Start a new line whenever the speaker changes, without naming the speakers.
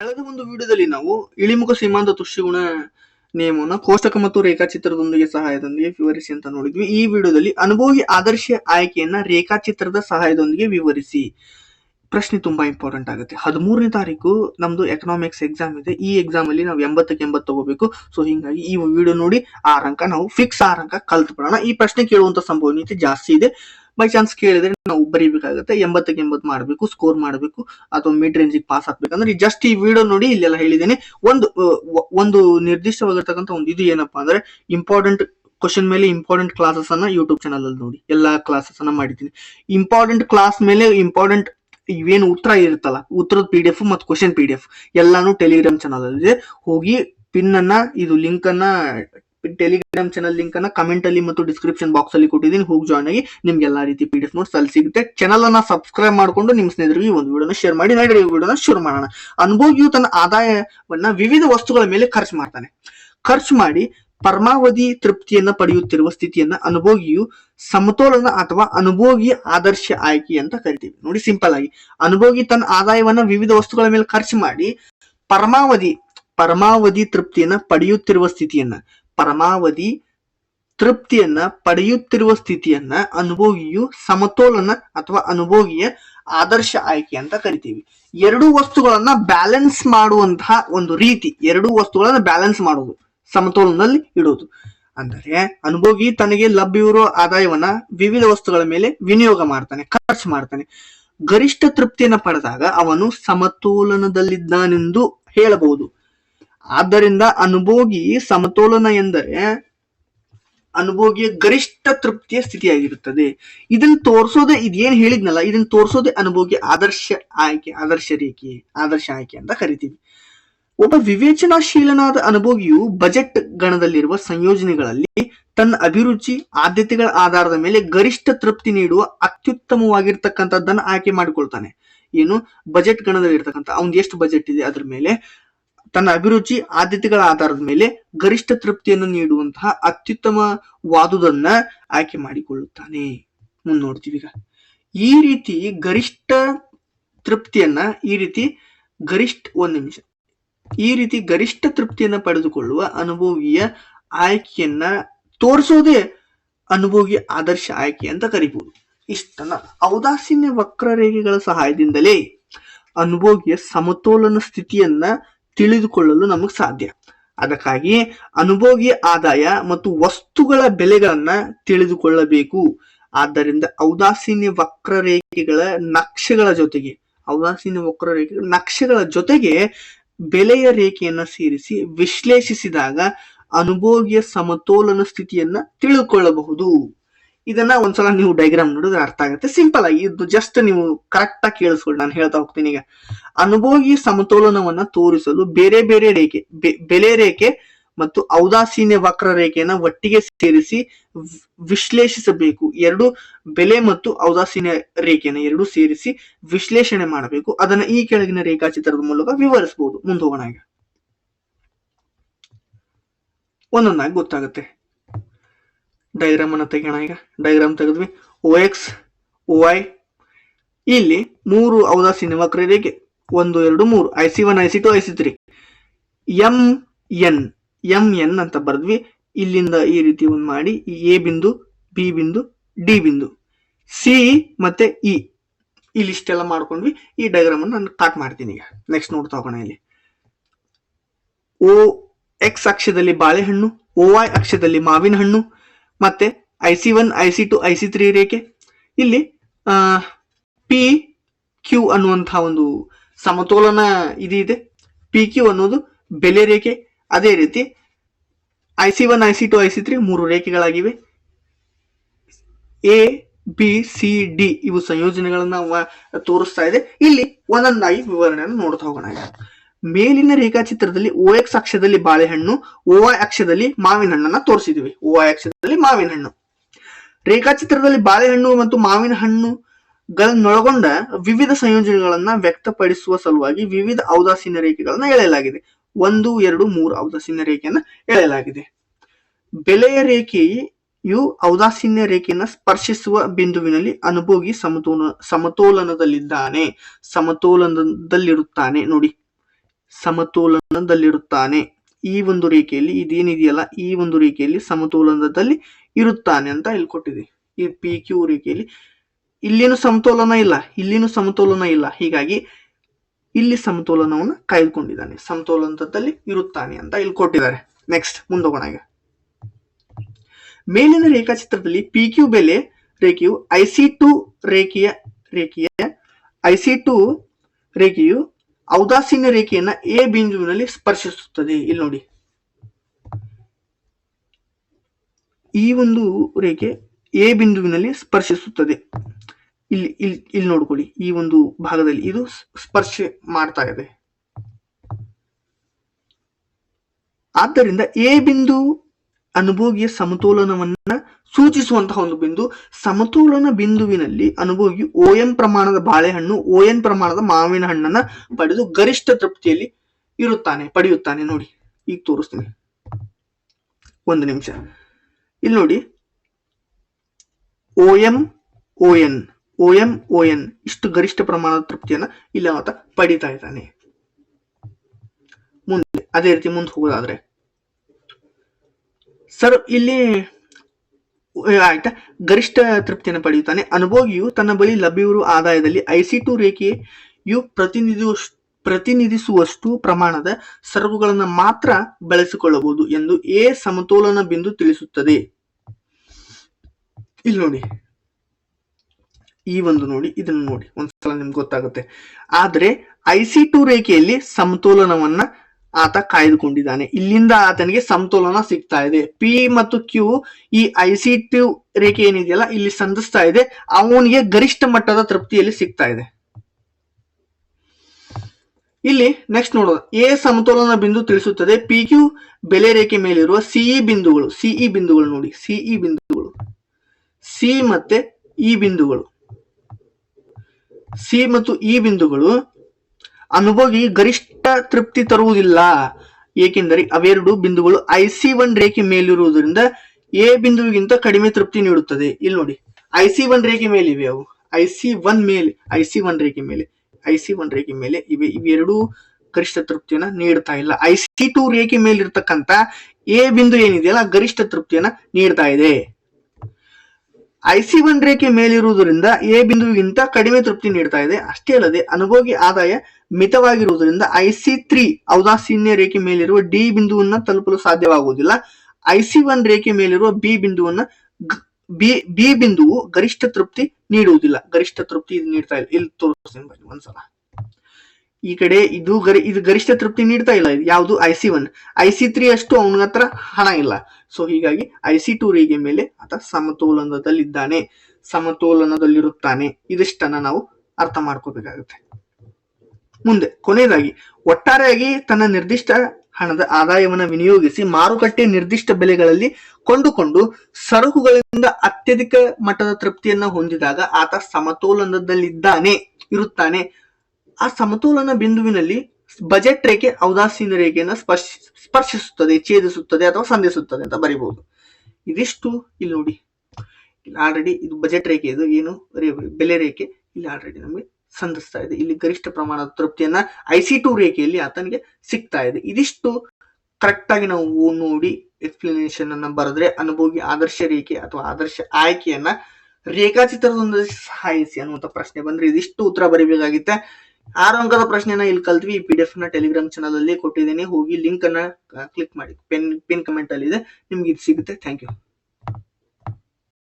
ಕಳೆದ ಒಂದು ವಿಡಿಯೋದಲ್ಲಿ ನಾವು ಇಳಿಮುಖ ಸೀಮಾಂತ ತುಷ್ಟಿಗುಣ ನಿಯಮವನ್ನು ಕೋಷ್ಟಕ ಮತ್ತು ರೇಖಾಚಿತ್ರದೊಂದಿಗೆ ಸಹಾಯದೊಂದಿಗೆ ವಿವರಿಸಿ ಅಂತ ನೋಡಿದ್ವಿ. ಈ ವಿಡಿಯೋದಲ್ಲಿ ಅನುಭವಿ ಆದರ್ಶ ಆಯ್ಕೆಯನ್ನ ರೇಖಾಚಿತ್ರದ ಸಹಾಯದೊಂದಿಗೆ ವಿವರಿಸಿ. ಪ್ರಶ್ನೆ ತುಂಬಾ ಇಂಪಾರ್ಟೆಂಟ್ ಆಗುತ್ತೆ. ಹದಿಮೂರನೇ ತಾರೀಕು ನಮ್ದು ಎಕನಾಮಿಕ್ಸ್ ಎಕ್ಸಾಮ್ ಇದೆ. ಈ ಎಕ್ಸಾಮ್ ಅಲ್ಲಿ ನಾವು ಎಂಬತ್ತಕ್ಕೆ ಎಂಬತ್ತು ತಗೋಬೇಕು. ಸೊ ಹಿಂಗಾಗಿ ಈ ವಿಡಿಯೋ ನೋಡಿ ಆ ಅಂಕ ನಾವು ಫಿಕ್ಸ್ ಆ ಅಂಕ ಕಲ್ತ್ಬಿಡೋಣ. ಈ ಪ್ರಶ್ನೆ ಕೇಳುವಂತ ಸಂಭವನೀಯತೆ ಜಾಸ್ತಿ ಇದೆ. ಬೈ ಚಾನ್ಸ್ ಕೇಳಿದ್ರೆ ನಾವು ಬರೀಬೇಕಾಗುತ್ತೆ. ಎಂಬತ್ತಕ್ಕೆ ಎಂಬತ್ತು ಮಾಡಬೇಕು ಸ್ಕೋರ್ ಮಾಡಬೇಕು, ಅಥವಾ ಮಿಡ್ ರೇಂಜಿಗೆ ಪಾಸ್ ಆಗ್ಬೇಕಂದ್ರೆ ಜಸ್ಟ್ ಈ ವಿಡಿಯೋ ನೋಡಿ ಇಲ್ಲೆಲ್ಲ ಹೇಳಿದ್ದೇನೆ. ಒಂದು ಒಂದು ನಿರ್ದಿಷ್ಟವಾಗಿರ್ತಕ್ಕಂಥ ಒಂದು ಇದು ಏನಪ್ಪಾ ಅಂದ್ರೆ ಇಂಪಾರ್ಟೆಂಟ್ ಕ್ವಶನ್ ಮೇಲೆ ಇಂಪಾರ್ಟೆಂಟ್ ಕ್ಲಾಸಸ್ ಅನ್ನ ಯೂಟ್ಯೂಬ್ ಚಾನಲ್ ಅಲ್ಲಿ ನೋಡಿ. ಎಲ್ಲಾ ಕ್ಲಾಸಸ್ ಅನ್ನ ಮಾಡಿದ್ದೀನಿ. ಇಂಪಾರ್ಟೆಂಟ್ ಕ್ಲಾಸ್ ಮೇಲೆ ಇಂಪಾರ್ಟೆಂಟ್ ಇವೇನು ಉತ್ತರ ಇರುತ್ತಲ್ಲ, ಉತ್ತರದ ಪಿ ಡಿ ಎಫ್ ಮತ್ತು ಕ್ವಶನ್ ಪಿ ಡಿ ಎಫ್ ಎಲ್ಲಾನು ಟೆಲಿಗ್ರಾಮ್ ಚಾನಲ್ ಅಲ್ಲಿ ಹೋಗಿ ಪಿನ್ ಅನ್ನ, ಇದು ಲಿಂಕ್ ಅನ್ನ ಟೆಲಿಗ್ರಾಮ್ ಚಾನಲ್ ಲಿಂಕ್ ಅನ್ನ ಕಮೆಂಟ್ ಅಲ್ಲಿ ಮತ್ತು ಡಿಸ್ಕ್ರಿಪ್ಷನ್ ಬಾಕ್ಸ್ ಅಲ್ಲಿ ಕೊಟ್ಟಿದ್ದೀನಿ. ಹೋಗಿ ಜಾಯ್ನ್ ಆಗಿ ನಿಮ್ಗೆ ಎಲ್ಲಾ ರೀತಿ ಪಿ ಡಿ ನೋಟ್ಸ್ ಅಲ್ಲಿ ಸಿಗುತ್ತೆ. ಚಾನಲ್ ಅನ್ನ ಸಬ್ಸ್ಕ್ರೈಬ್ ಮಾಡ್ಕೊಂಡು ನಿಮ್ಮ ಸ್ನೇಹಿತರಿಗೆ ಒಂದು ವಿಡಿಯೋನ ಶೇರ್ ಮಾಡಿ ನಡಿ ವಿಡಿಯೋನ ಶುರು ಮಾಡೋಣ. ಅನುಭೋಗಿಯು ತನ್ನ ಆದಾಯವನ್ನ ವಿವಿಧ ವಸ್ತುಗಳ ಮೇಲೆ ಖರ್ಚು ಮಾಡ್ತಾನೆ. ಖರ್ಚು ಮಾಡಿ ಪರಮಾವಧಿ ತೃಪ್ತಿಯನ್ನ ಪಡೆಯುತ್ತಿರುವ ಸ್ಥಿತಿಯನ್ನ ಅನುಭೋಗಿಯು ಸಮತೋಲನ ಅಥವಾ ಅನುಭೋಗಿ ಆದರ್ಶ ಆಯ್ಕೆ ಅಂತ ಕರಿತೀವಿ. ನೋಡಿ ಸಿಂಪಲ್ ಆಗಿ. ಅನುಭೋಗಿ ತನ್ನ ಆದಾಯವನ್ನ ವಿವಿಧ ವಸ್ತುಗಳ ಮೇಲೆ ಖರ್ಚು ಮಾಡಿ ಪರಮಾವಧಿ ಪರಮಾವಧಿ ತೃಪ್ತಿಯನ್ನ ಪಡೆಯುತ್ತಿರುವ ಸ್ಥಿತಿಯನ್ನ ಪರಮಾವಧಿ ತೃಪ್ತಿಯನ್ನ ಪಡೆಯುತ್ತಿರುವ ಸ್ಥಿತಿಯನ್ನ ಅನುಭೋಗಿಯು ಸಮತೋಲನ ಅಥವಾ ಅನುಭೋಗಿಯ ಆದರ್ಶ ಆಯ್ಕೆ ಅಂತ ಕರಿತೀವಿ. ಎರಡು ವಸ್ತುಗಳನ್ನ ಬ್ಯಾಲೆನ್ಸ್ ಮಾಡುವಂತಹ ಒಂದು ರೀತಿ, ಎರಡು ವಸ್ತುಗಳನ್ನ ಬ್ಯಾಲೆನ್ಸ್ ಮಾಡುವುದು, ಸಮತೋಲನದಲ್ಲಿ ಇಡುವುದು. ಅಂದರೆ ಅನುಭೋಗಿ ತನಗೆ ಲಭ್ಯವಿರುವ ಆದಾಯವನ್ನ ವಿವಿಧ ವಸ್ತುಗಳ ಮೇಲೆ ವಿನಿಯೋಗ ಮಾಡ್ತಾನೆ, ಖರ್ಚು ಮಾಡ್ತಾನೆ. ಗರಿಷ್ಠ ತೃಪ್ತಿಯನ್ನ ಪಡೆದಾಗ ಅವನು ಸಮತೋಲನದಲ್ಲಿದ್ದಾನೆಂದು ಹೇಳಬಹುದು. ಆದ್ದರಿಂದ ಅನುಭೋಗಿ ಸಮತೋಲನ ಎಂದರೆ ಅನುಭೋಗಿಯ ಗರಿಷ್ಠ ತೃಪ್ತಿಯ ಸ್ಥಿತಿಯಾಗಿರುತ್ತದೆ. ಇದನ್ನ ತೋರಿಸೋದೇ ಇದೇನ್ ಹೇಳಿದ್ನಲ್ಲ ಇದನ್ನ ತೋರಿಸೋದೇ ಅನುಭೋಗಿ ಆದರ್ಶ ಆಯ್ಕೆ, ಆದರ್ಶ ರೇಖೆ, ಆದರ್ಶ ಆಯ್ಕೆ ಅಂತ ಕರಿತೀವಿ. ಒಬ್ಬ ವಿವೇಚನಾಶೀಲನಾದ ಅನುಭೋಗಿಯು ಬಜೆಟ್ ಗಣದಲ್ಲಿರುವ ಸಂಯೋಜನೆಗಳಲ್ಲಿ ತನ್ನ ಅಭಿರುಚಿ, ಆದ್ಯತೆಗಳ ಆಧಾರದ ಮೇಲೆ ಗರಿಷ್ಠ ತೃಪ್ತಿ ನೀಡುವ ಅತ್ಯುತ್ತಮವಾಗಿರ್ತಕ್ಕಂಥದ್ದನ್ನ ಆಯ್ಕೆ ಮಾಡಿಕೊಳ್ತಾನೆ. ಏನು? ಬಜೆಟ್ ಗಣದಲ್ಲಿ ಇರ್ತಕ್ಕಂಥ ಅವ್ನ್ ಎಷ್ಟು ಬಜೆಟ್ ಇದೆ ಅದ್ರ ಮೇಲೆ ತನ್ನ ಅಭಿರುಚಿ, ಆದ್ಯತೆಗಳ ಆಧಾರದ ಮೇಲೆ ಗರಿಷ್ಠ ತೃಪ್ತಿಯನ್ನು ನೀಡುವಂತಹ ಅತ್ಯುತ್ತಮವಾದುದನ್ನ ಆಯ್ಕೆ ಮಾಡಿಕೊಳ್ಳುತ್ತಾನೆ. ಮುಂದ್ ನೋಡ್ತೀವಿ ಈಗ. ಈ ರೀತಿ ಗರಿಷ್ಠ ತೃಪ್ತಿಯನ್ನ, ಈ ರೀತಿ ಗರಿಷ್ಠ, ಒಂದ್ ನಿಮಿಷ. ಈ ರೀತಿ ಗರಿಷ್ಠ ತೃಪ್ತಿಯನ್ನ ಪಡೆದುಕೊಳ್ಳುವ ಅನುಭವಿಯ ಆಯ್ಕೆಯನ್ನ ತೋರಿಸೋದೇ ಅನುಭವಿ ಆದರ್ಶ ಆಯ್ಕೆ ಅಂತ ಕರಿಬಹುದು ಇಷ್ಟನ್ನ ಔದಾಸೀನ್ಯ ವಕ್ರರೇಖೆಗಳ ಸಹಾಯದಿಂದಲೇ ಅನುಭೋಗಿಯ ಸಮತೋಲನ ಸ್ಥಿತಿಯನ್ನ ತಿಳಿದುಕೊಳ್ಳಲು ನಮಗೆ ಸಾಧ್ಯ. ಅದಕ್ಕಾಗಿ ಅನುಭೋಗಿ ಆದಾಯ ಮತ್ತು ವಸ್ತುಗಳ ಬೆಲೆಗಳನ್ನ ತಿಳಿದುಕೊಳ್ಳಬೇಕು. ಆದ್ದರಿಂದ ಔದಾಸೀನ್ಯ ವಕ್ರರೇಖೆಗಳ ನಕ್ಷೆಗಳ ಜೊತೆಗೆ, ಔದಾಸೀನ್ಯ ವಕ್ರರೇಖೆಗಳ ನಕ್ಷೆಗಳ ಜೊತೆಗೆ ಬೆಲೆಯ ರೇಖೆಯನ್ನ ಸೇರಿಸಿ ವಿಶ್ಲೇಷಿಸಿದಾಗ ಅನುಭೋಗಿಯ ಸಮತೋಲನ ಸ್ಥಿತಿಯನ್ನ ತಿಳಿದುಕೊಳ್ಳಬಹುದು ಇದನ್ನ ಒಂದ್ಸಲ ನೀವು ಡೈಗ್ರಾಮ್ ನೋಡಿದ್ರೆ ಅರ್ಥ ಆಗುತ್ತೆ. ಸಿಂಪಲ್ ಆಗಿ ಇದು ಜಸ್ಟ್ ನೀವು ಕರೆಕ್ಟ್ ಆಗಿ ಕೇಳಿಸ್ಕೊಳ್ಳಿ. ನಾನು ಹೇಳ್ತಾ ಹೋಗ್ತೀನಿ ಈಗ. ಅನುಭೋಗಿ ಸಮತೋಲನವನ್ನ ತೋರಿಸಲು ಬೇರೆ ಬೇರೆ ರೇಖೆ ಬೆಲೆ ರೇಖೆ ಮತ್ತು ಔದಾಸೀನ್ಯ ವಕ್ರ ರೇಖೆಯನ್ನ ಒಟ್ಟಿಗೆ ಸೇರಿಸಿ ವಿಶ್ಲೇಷಿಸಬೇಕು. ಎರಡು ಬೆಲೆ ಮತ್ತು ಔದಾಸೀನ್ಯ ರೇಖೆಯನ್ನ ಎರಡು ಸೇರಿಸಿ ವಿಶ್ಲೇಷಣೆ ಮಾಡಬೇಕು. ಅದನ್ನ ಈ ಕೆಳಗಿನ ರೇಖಾಚಿತ್ರದ ಮೂಲಕ ವಿವರಿಸಬಹುದು ಮುಂದೋಗೋಣ ಈಗ. ಒಂದೊಂದಾಗಿ ಗೊತ್ತಾಗುತ್ತೆ. ಡೈಗ್ರಾಮ್ ಅನ್ನ ತೆಗೋಣ ಈಗ. ಡೈಗ್ರಾಮ್ ತೆಗೆದ್ವಿ. ಓ ಎಕ್ಸ್ ವೈ ಇಲ್ಲಿ ಮೂರು ಹೌದಾ ಸಿನಿಮಾ ಕ್ರೀಡೆಗೆ ಒಂದು, ಎರಡು, ಮೂರು. I C one I C two I C three M N M N ಅಂತ ಬರೆದ್ವಿ. ಇಲ್ಲಿಂದ ಈ ರೀತಿ ಒಂದು ಮಾಡಿ. ಎ ಬಿಂದು ಬಿ ಬಿಂದು ಡಿ ಬಿಂದು. ಸಿ ಮತ್ತೆ ಇ ಇಲ್ಲಿ ಇಷ್ಟೆಲ್ಲ ಮಾಡ್ಕೊಂಡ್ವಿ. ಈ ಡೈಗ್ರಾಮ್ ಅನ್ನು ನಾನು ಕಾಟ್ ಮಾಡ್ತೀನಿ ಈಗ. ನೆಕ್ಸ್ಟ್ ನೋಡ್ತಾ ಹೋಗೋಣ ಇಲ್ಲಿ. ಓ ಎಕ್ಸ್ ಅಕ್ಷದಲ್ಲಿ ಬಾಳೆಹಣ್ಣು ಓ ವೈ ಅಕ್ಷದಲ್ಲಿ ಮಾವಿನ ಹಣ್ಣು ಮತ್ತೆ I C one I C two I C three ರೇಖೆ. ಇಲ್ಲಿ ಪಿ ಕ್ಯೂ ಅನ್ನುವಂತಹ ಒಂದು ಸಮತೋಲನ ಇದು ಇದೆ. ಪಿ ಕ್ಯೂ ಅನ್ನೋದು ಬೆಲೆ ರೇಖೆ. ಅದೇ ರೀತಿ I C one I C two I C three ಮೂರು ರೇಖೆಗಳಾಗಿವೆ. ಎ ಬಿ ಸಿ ಡಿ ಇವು ಸಂಯೋಜನೆಗಳನ್ನ ತೋರಿಸ್ತಾ ಇದೆ. ಇಲ್ಲಿ ಒಂದೊಂದಾಗಿ ವಿವರಣೆಯನ್ನು ನೋಡ್ತಾ ಹೋಗೋಣ. ಮೇಲಿನ ರೇಖಾಚಿತ್ರದಲ್ಲಿ ಓ ಎಕ್ಸ್ ಅಕ್ಷದಲ್ಲಿ ಬಾಳೆಹಣ್ಣು ಓ ಅಕ್ಷದಲ್ಲಿ ಮಾವಿನ ಹಣ್ಣನ್ನ ತೋರಿಸಿದ್ವಿ ಓ ಅಕ್ಷದಲ್ಲಿ ಮಾವಿನ ಹಣ್ಣು ರೇಖಾಚಿತ್ರದಲ್ಲಿ ಬಾಳೆಹಣ್ಣು ಮತ್ತು ಮಾವಿನ ಹಣ್ಣು ಗಳನ್ನೊಳಗೊಂಡ ವಿವಿಧ ಸಂಯೋಜನೆಗಳನ್ನ ವ್ಯಕ್ತಪಡಿಸುವ ಸಲುವಾಗಿ ವಿವಿಧ ಔದಾಸೀನ ರೇಖೆಗಳನ್ನ ಎಳೆಯಲಾಗಿದೆ. ಒಂದು, ಎರಡು, ಮೂರು ಔದಾಸೀನ ರೇಖೆಯನ್ನ ಎಳೆಯಲಾಗಿದೆ. ಬೆಲೆಯ ರೇಖೆಯು ಔದಾಸೀನ್ಯ ರೇಖೆಯನ್ನ ಸ್ಪರ್ಶಿಸುವ ಬಿಂದುವಿನಲ್ಲಿ ಅನುಭೋಗಿ ಸಮತೋಲನ ಸಮತೋಲನದಲ್ಲಿದ್ದಾನೆ. ಸಮತೋಲನದಲ್ಲಿರುತ್ತಾನೆ. ನೋಡಿ. ಸಮತೋಲನದಲ್ಲಿರುತ್ತಾನೆ. ಈ ಒಂದು ರೇಖೆಯಲ್ಲಿ ಇದೇನಿದೆಯಲ್ಲ, ಈ ಒಂದು ರೇಖೆಯಲ್ಲಿ ಸಮತೋಲನದಲ್ಲಿ ಇರುತ್ತಾನೆ ಅಂತ ಇಲ್ಲಿ ಕೊಟ್ಟಿದೆ ಈ ಪಿ ಕ್ಯೂ ರೇಖೆಯಲ್ಲಿ ಇಲ್ಲಿನೂ ಸಮತೋಲನ ಇಲ್ಲ, ಇಲ್ಲಿನೂ ಸಮತೋಲನ ಇಲ್ಲ. ಹೀಗಾಗಿ ಇಲ್ಲಿ ಸಮತೋಲನವನ್ನು ಕಾಯ್ದುಕೊಂಡಿದ್ದಾನೆ, ಸಮತೋಲನದಲ್ಲಿ ಇರುತ್ತಾನೆ ಅಂತ ಇಲ್ಲಿ ಕೊಟ್ಟಿದ್ದಾರೆ ನೆಕ್ಸ್ಟ್ ಮುಂದೋಗೋಣ ಈಗ. ಮೇಲಿನ ರೇಖಾಚಿತ್ರದಲ್ಲಿ ಪಿ ಕ್ಯೂ ಬೆಲೆ ರೇಖೆಯು ಐಸಿ ಟು ರೇಖೆಯ ರೇಖೆಯ ಐಸಿ ಟು ರೇಖೆಯು ಔದಾಸೀನ್ಯ ರೇಖೆಯನ್ನ ಎ ಬಿಂದುವಿನಲ್ಲಿ ಸ್ಪರ್ಶಿಸುತ್ತದೆ. ಇಲ್ಲಿ ನೋಡಿ. ಈ ಒಂದು ರೇಖೆ ಎ ಬಿಂದುವಿನಲ್ಲಿ ಸ್ಪರ್ಶಿಸುತ್ತದೆ. ಇಲ್ಲಿ ಇಲ್ಲಿ ಇಲ್ಲಿ ನೋಡ್ಕೊಳ್ಳಿ. ಈ ಒಂದು ಭಾಗದಲ್ಲಿ ಇದು ಸ್ಪರ್ಶ ಮಾಡ್ತಾ ಇದೆ. ಆದ್ದರಿಂದ ಎ ಬಿಂದು ಅನುಭೋಗಿಯ ಸಮತೋಲನವನ್ನ ಸೂಚಿಸುವಂತಹ ಒಂದು ಬಿಂದು. ಸಮತೋಲನ ಬಿಂದುವಿನಲ್ಲಿ ಅನುಭೋಗಿ ಓ ಎಂ ಪ್ರಮಾಣದ ಬಾಳೆಹಣ್ಣು ಓ ಎನ್ ಪ್ರಮಾಣದ ಮಾವಿನ ಹಣ್ಣನ್ನ ಪಡೆದು ಗರಿಷ್ಠ ತೃಪ್ತಿಯಲ್ಲಿ ಇರುತ್ತಾನೆ, ಪಡೆಯುತ್ತಾನೆ. ನೋಡಿ, ಈಗ ತೋರಿಸ್ತೀನಿ. ಒಂದು ನಿಮಿಷ. ಇಲ್ಲಿ ನೋಡಿ. ಓ ಎಂ ಓ ಎನ್ ಇಷ್ಟು ಗರಿಷ್ಠ ಪ್ರಮಾಣದ ತೃಪ್ತಿಯನ್ನ ಇಲ್ಲಿ ಆತ ಪಡಿತಾ ಇದ್ದಾನೆ. ಮುಂದೆ, ಅದೇ ರೀತಿ ಮುಂದೆ ಹೋಗೋದಾದ್ರೆ ಸರ್ ಇಲ್ಲಿ ಆಯ್ತಾ? ಗರಿಷ್ಠ ತೃಪ್ತಿಯನ್ನು ಪಡೆಯುತ್ತಾನೆ. ಅನುಭೋಗಿಯು ತನ್ನ ಬಳಿ ಲಭ್ಯವಿರುವ ಆದಾಯದಲ್ಲಿ ಐಸಿ ಟು ರೇಖೆಯು ಪ್ರತಿನಿಧಿಸುವ ಪ್ರತಿನಿಧಿಸುವಷ್ಟು ಪ್ರಮಾಣದ ಸರಕುಗಳನ್ನು ಮಾತ್ರ ಬಳಸಿಕೊಳ್ಳಬಹುದು ಎಂದು ಎ ಸಮತೋಲನ ಬಿಂದು ತಿಳಿಸುತ್ತದೆ. ಇಲ್ಲಿ ನೋಡಿ. ಈ ಒಂದು ನೋಡಿ, ಇದನ್ನು ನೋಡಿ. ಒಂದ್ಸಲ ನಿಮ್ಗೆ ಗೊತ್ತಾಗುತ್ತೆ. ಆದರೆ ಐಸಿ ಟು ರೇಖೆಯಲ್ಲಿ ಸಮತೋಲನವನ್ನ ಆತ ಕಾಯ್ದುಕೊಂಡಿದ್ದಾನೆ. ಇಲ್ಲಿಂದ ಆತನಿಗೆ ಸಮತೋಲನ ಸಿಗ್ತಾ ಇದೆ. ಪಿ ಮತ್ತು ಕ್ಯೂ ಈ ಐಸಿ ಟ್ಯೂ ರೇಖೆ ಏನಿದೆಯಲ್ಲ, ಇಲ್ಲಿ ಸಂಧಿಸ್ತಾ ಇದೆ. ಅವನಿಗೆ ಗರಿಷ್ಠ ಮಟ್ಟದ ತೃಪ್ತಿಯಲ್ಲಿ ಸಿಗ್ತಾ ಇದೆ. ಇಲ್ಲಿ ನೆಕ್ಸ್ಟ್ ನೋಡೋಣ. ಎ ಸಮತೋಲನ ಬಿಂದು ತಿಳಿಸುತ್ತದೆ. ಪಿ ಕ್ಯೂ ಬೆಲೆ ರೇಖೆ ಮೇಲಿರುವ ಸಿಇ ಬಿಂದುಗಳು. ಸಿಇ ಬಿಂದುಗಳು ನೋಡಿ. ಸಿಇ ಬಿಂದುಗಳು. ಸಿ ಮತ್ತೆ ಇ ಬಿಂದುಗಳು. ಸಿ ಮತ್ತು ಇ ಬಿಂದುಗಳು ಅನುಭೋಗಿ ಗರಿಷ್ಠ ತೃಪ್ತಿ ತರುವುದಿಲ್ಲ. ಏಕೆಂದರೆ ಅವೆರಡು ಬಿಂದುಗಳು ಐ ಸಿ ಒನ್ ರೇಖೆ ಮೇಲಿರುವುದರಿಂದ ಎ ಬಿಂದುವಿಗಿಂತ ಕಡಿಮೆ ತೃಪ್ತಿ ನೀಡುತ್ತದೆ. ಇಲ್ಲಿ ನೋಡಿ. ಐ ಸಿ ಒನ್ ರೇಖೆ ಮೇಲೆ ಇವೆ ಅವು. ಐ ಸಿ ಒನ್ ಮೇಲೆ ಐ ಸಿ ಒನ್ ರೇಖೆ ಮೇಲೆ ಐ ಒನ್ ರೇಖೆ ಮೇಲೆ ಇವೆ. ಇವೆರಡೂ ಗರಿಷ್ಠ ತೃಪ್ತಿಯನ್ನ ನೀಡ್ತಾ ಇಲ್ಲ. ಐ ಸಿ ಟು ರೇಖೆ ಮೇಲಿರ್ತಕ್ಕಂತ ಎ ಬಿಂದು ಏನಿದೆಯಲ್ಲ, ಗರಿಷ್ಠ ತೃಪ್ತಿಯನ್ನ ನೀಡ್ತಾ ಇದೆ. ಐ ಸಿ ಒನ್ ರೇಖೆ ಮೇಲಿರುವುದರಿಂದ ಎ ಬಿಂದುವಿಗಿಂತ ಕಡಿಮೆ ತೃಪ್ತಿ ನೀಡ್ತಾ ಇದೆ. ಅಷ್ಟೇ ಅಲ್ಲದೆ ಅನುಭೋಗಿ ಆದಾಯ ಮಿತವಾಗಿರುವುದರಿಂದ ಐ ಸಿ ತ್ರೀ ಔದಾಸೀನ್ಯ ರೇಖೆ ಮೇಲಿರುವ ಡಿ ಬಿಂದುವನ್ನ ತಲುಪಲು ಸಾಧ್ಯವಾಗುವುದಿಲ್ಲ. ಐ ಸಿ ಒನ್ ರೇಖೆ ಮೇಲಿರುವ ಬಿ ಬಿಂದುವನ್ನ ಬಿ ಬಿ ಬಿಂದುವು ಗರಿಷ್ಠ ತೃಪ್ತಿ ನೀಡುವುದಿಲ್ಲ. ಗರಿಷ್ಠ ತೃಪ್ತಿ ನೀಡ್ತಾ ಇಲ್ಲ. ಇಲ್ಲಿ ತೋರಿಸ್ತೀನಿ ಬನ್ನಿ ಒಂದ್ಸಲ. ಈ ಕಡೆ ಇದು ಗರಿ, ಇದು ಗರಿಷ್ಠ ತೃಪ್ತಿ ನೀಡ್ತಾ ಇಲ್ಲ. ಯಾವುದು? I C one I C three ಅಷ್ಟು ಅವನ ಹತ್ರ ಹಣ ಇಲ್ಲ. ಸೊ ಹೀಗಾಗಿ ಐ ಸಿ ಟು ರೀಗೆ ಮೇಲೆ ಆತ ಸಮತೋಲನದಲ್ಲಿದ್ದಾನೆ. ಸಮತೋಲನದಲ್ಲಿರುತ್ತಾನೆ. ಇದಿಷ್ಟನ್ನ ನಾವು ಅರ್ಥ ಮಾಡ್ಕೋಬೇಕಾಗುತ್ತೆ. ಮುಂದೆ, ಕೊನೆಯದಾಗಿ, ಒಟ್ಟಾರೆಯಾಗಿ ತನ್ನ ನಿರ್ದಿಷ್ಟ ಹಣದ ಆದಾಯವನ್ನು ವಿನಿಯೋಗಿಸಿ ಮಾರುಕಟ್ಟೆ ನಿರ್ದಿಷ್ಟ ಬೆಲೆಗಳಲ್ಲಿ ಕೊಂಡುಕೊಂಡು ಸರಕುಗಳಿಂದ ಅತ್ಯಧಿಕ ಮಟ್ಟದ ತೃಪ್ತಿಯನ್ನ ಹೊಂದಿದಾಗ ಆತ ಸಮತೋಲನದಲ್ಲಿದ್ದಾನೆ, ಇರುತ್ತಾನೆ. ಆ ಸಮತೋಲನ ಬಿಂದುವಿನಲ್ಲಿ ಬಜೆಟ್ ರೇಖೆ ಔದಾಸೀನ ರೇಖೆಯನ್ನು ಸ್ಪರ್ಶ, ಸ್ಪರ್ಶಿಸುತ್ತದೆ, ಛೇದಿಸುತ್ತದೆ ಅಥವಾ ಸಂಧಿಸುತ್ತದೆ ಅಂತ ಬರಿಬಹುದು. ಇದಿಷ್ಟು ಇಲ್ಲಿ ನೋಡಿ. ಇಲ್ಲಿ ಆಲ್ರೆಡಿ ಇದು ಬಜೆಟ್ ರೇಖೆ ಇದು, ಏನು ಬೆಲೆ ರೇಖೆ ಇಲ್ಲಿ ಆಲ್ರೆಡಿ ನಮಗೆ ಸಂಧಿಸ್ತಾ ಇದೆ. ಇಲ್ಲಿ ಗರಿಷ್ಠ ಪ್ರಮಾಣದ ತೃಪ್ತಿಯನ್ನ ಐ ಸಿ ಟು ರೇಖೆಯಲ್ಲಿ ಆತನಿಗೆ ಸಿಗ್ತಾ ಇದೆ. ಇದಿಷ್ಟು ಕರೆಕ್ಟ್ ಆಗಿ ನಾವು ನೋಡಿ ಎಕ್ಸ್ಪ್ಲನೇಷನ್ ಅನ್ನ ಬರೆದ್ರೆ ಅನುಭೋಗಿ ಆದರ್ಶ ರೇಖೆ ಅಥವಾ ಆದರ್ಶ ಆಯ್ಕೆಯನ್ನ ರೇಖಾಚಿತ್ರದೊಂದಿಗೆ ಸಹಾಯಿಸಿ ಅನ್ನುವಂತ ಪ್ರಶ್ನೆ ಬಂದ್ರೆ ಇದಿಷ್ಟು ಉತ್ತರ ಬರೀಬೇಕಾಗಿತ್ತೆ. ಆರು ಅಂಕದ ಪ್ರಶ್ನೆನ ಇಲ್ಲಿ ಕಲ್ತ್ವಿ ಈ ಪಿ ಡಿ ಎಫ್ನ ಟೆಲಿಗ್ರಾಮ್ ಚಾನಲ್ ಅಲ್ಲಿ ಕೊಟ್ಟಿದ್ದೀನಿ. ಹೋಗಿ ಲಿಂಕ್ ಅನ್ನ ಕ್ಲಿಕ್ ಮಾಡಿ. ಪೆನ್ ಪಿನ್ ಕಮೆಂಟ್ ಅಲ್ಲಿ ಇದೆ. ನಿಮ್ಗೆ ಇದು ಸಿಗುತ್ತೆ. Thank you